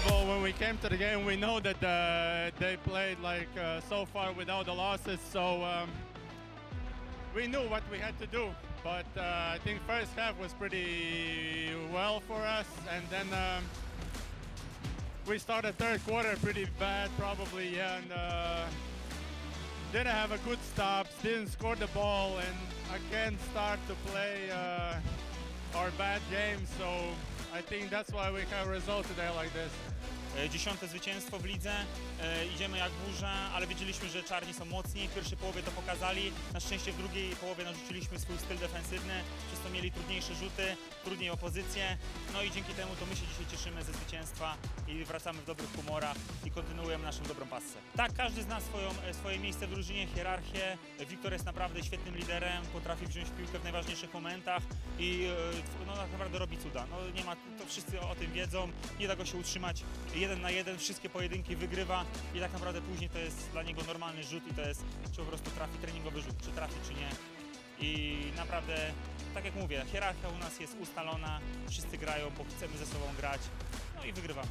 when we came to the game, we know that uh, they played like uh, so far without the losses, so um, we knew what we had to do. But uh, I think first half was pretty well for us, and then um, we started third quarter pretty bad, probably, and uh, didn't have a good stops, didn't score the ball, and again start to play uh, our bad game. So I think that's why we have result today like this. E, Dziesiąte zwycięstwo w lidze, e, idziemy jak burza, ale wiedzieliśmy, że czarni są mocni. W pierwszej połowie to pokazali. Na szczęście w drugiej połowie narzuciliśmy swój styl defensywny, przez to mieli trudniejsze rzuty, trudniej opozycję. No i dzięki temu to my się dzisiaj cieszymy ze zwycięstwa i wracamy w dobrych humorach i kontynuujemy naszą dobrą pasę. Tak, każdy zna swoją, e, swoje miejsce w drużynie, hierarchię. Wiktor jest naprawdę świetnym liderem, potrafi wziąć piłkę w najważniejszych momentach i e, no, tak naprawdę robi cuda. No, nie ma, to wszyscy o tym wiedzą, nie da go się utrzymać jeden na jeden, wszystkie pojedynki wygrywa i tak naprawdę później to jest dla niego normalny rzut i to jest, czy po prostu trafi treningowy rzut, czy trafi, czy nie. I naprawdę, tak jak mówię, hierarchia u nas jest ustalona, wszyscy grają, bo chcemy ze sobą grać, no i wygrywamy.